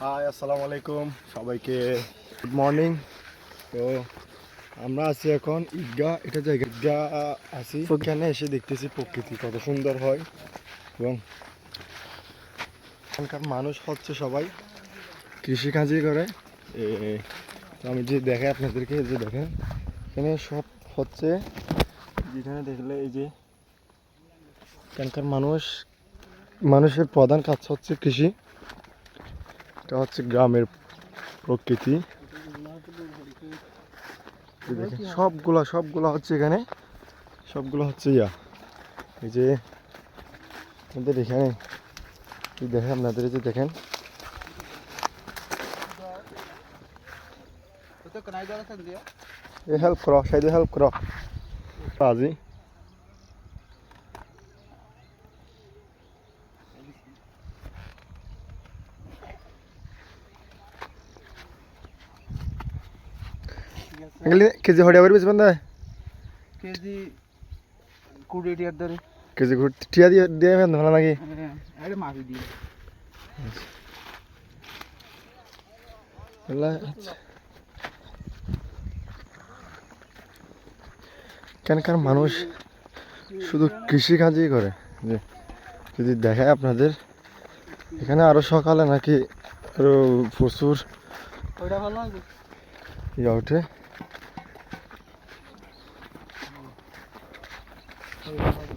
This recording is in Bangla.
হাই, আসসালামু আলাইকুম সবাইকে। গুড মর্নিং তো আমরা আছি এখন ঈদগাহ এটা জায়গা ঈদগাহ আছি। ওখানে এসে দেখতেছি প্রকৃতি, কত সুন্দর হয়। এবং এখানকার মানুষ হচ্ছে সবাই কৃষিকাজই করে। আমি যে দেখাই আপনাদেরকে যে দেখেন, এখানে সব হচ্ছে, যেখানে দেখলে এই যে এখানকার মানুষ, মানুষের প্রধান কাজ হচ্ছে কৃষি। এটা হচ্ছে গ্রামের প্রকৃতি। দেখেন, সবগুলা সবগুলা হচ্ছে এখানে সবগুলো হচ্ছে ইয়া। এই যে আমাদের এখানে দেখেন আপনাদের যে দেখেন। হেল্প করো সাইডে হেল্প করো। আজি কেজি কুড়ি টিয়ার ধরে কেজি ঘুর টিয়া দিয়ে দিয়ে ফেন ভালো নাকি হ্যাঁ এটা মাফি দিয়ে। এগুলা আচ্ছা। এখানকার মানুষ শুধু কৃষিকাজই করে? যে যদি দেখায় আপনাদের এখানে আরও সকালে নাকি আরও প্রচুর ইয়ে ওঠে। Thank you.